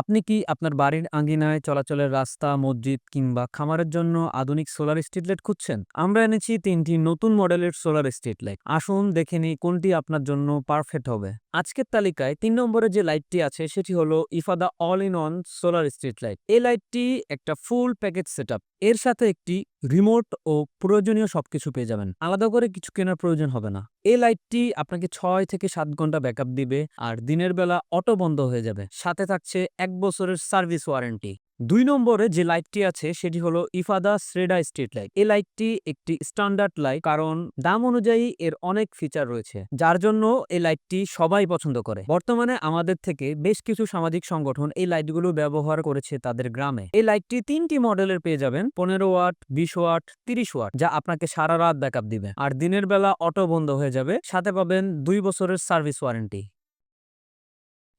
আপনি কি আপনার বাড়ির আঙ্গিনায় চলাচলের রাস্তা, মসজিদ কিংবা খামারের জন্য আধুনিক সোলার স্ট্রিট লাইট খুঁজছেন? আমরা এনেছি তিনটি নতুন মডেলের সোলার স্ট্রিট লাইট। আসুন দেখে নিই কোনটি আপনার জন্য পারফেক্ট হবে। আজকের তালিকায় তিন নম্বরে যে লাইটটি আছে সেটি হলো Ifada all in one solar street light. এই লাইটটি একটা ফুল প্যাকেজ সেটআপ। এর সাথে একটি রিমোট ও প্রয়োজনীয় সবকিছু পেয়ে যাবেন। আলাদা করে কিছু কেনার প্রয়োজন হবে না। এই লাইটটি আপনাকে ছয় থেকে সাত ঘণ্টা ব্যাকআপ দিবে আর দিনের বেলা অটো বন্ধ হয়ে যাবে। সাথে থাকছে এক বছরের সার্ভিস ওয়ারেন্টি। দুই নম্বরে যে লাইটটি আছে সেটি হলো ইফাদা শ্রেডা স্ট্রিট লাইট। এই লাইটটি একটি স্ট্যান্ডার্ড লাইট কারণ দাম অনুযায়ী এর অনেক ফিচার রয়েছে যার জন্য এই লাইটটি সবাই পছন্দ করে। বর্তমানে আমাদের থেকে বেশ কিছু সামাজিক সংগঠন এই লাইটগুলো ব্যবহার করেছে তাদের গ্রামে। এই লাইটটি তিনটি মডেলের পেয়ে যাবেন পনেরো ওয়াট, বিশ ওয়াট, তিরিশ ওয়াট যা আপনাকে সারা রাত ব্যাকআপ দিবে। আর দিনের বেলা অটো বন্ধ হয়ে যাবে সাথে পাবেন দুই বছরের সার্ভিস ওয়ারেন্টি।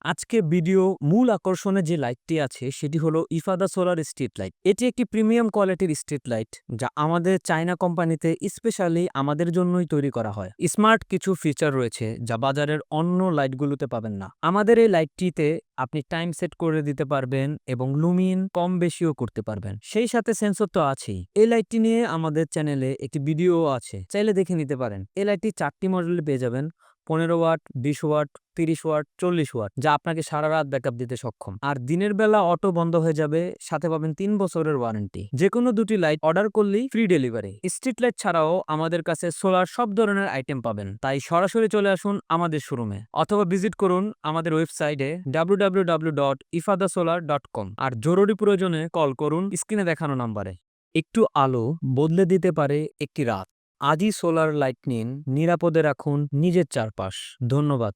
আজকে ভিডিও মূল আকর্ষণে যে লাইটটি আছে, সেটি হলো ইফাদা সোলার স্ট্রিট লাইট। এটি একটি প্রিমিয়াম কোয়ালিটির স্ট্রিট লাইট, যা আমাদের চায়না কোম্পানিতে স্পেশালি আমাদের জন্যই তৈরি করা হয়। স্মার্ট কিছু ফিচার রয়েছে, যা বাজারের অন্য লাইটগুলোতে পাবেন না। আমাদের এই লাইটটিতে আপনি টাইম সেট করে দিতে পারবেন এবং লুমিন কম বেশিও করতে পারবেন। সেই সাথে সেন্সর তো আছেই। এই লাইটটি নিয়ে আমাদের চ্যানেলে একটি ভিডিও আছে, চাইলে দেখে নিতে পারেন। এই লাইটটি চারটি মডেলে পেয়ে যাবেন। পনেরো ওয়াট, বিশ ওয়াট, তিরিশ ওয়াট, চল্লিশ ওয়াট, যা আপনাকে সারা রাত ব্যাকআপ দিতে সক্ষম। আর দিনের বেলা অটো বন্ধ হয়ে যাবে, সাথে পাবেন তিন বছরের ওয়ারেন্টি। যে কোনো দুটি লাইট অর্ডার করলেই ফ্রি ডেলিভারি। স্ট্রিট লাইট ছাড়াও আমাদের কাছে সোলার সব ধরনের আইটেম পাবেন। তাই সরাসরি চলে আসুন আমাদের শোরুমে অথবা ভিজিট করুন আমাদের ওয়েবসাইটে কম আর জরুরি প্রয়োজনে কল করুন স্ক্রিনে দেখানো নাম্বারে। একটু আলো বদলে দিতে পারে একটি রাত। আজই সোলার লাইট নিন নিরাপদে রাখুন নিজের চারপাশ। ধন্যবাদ।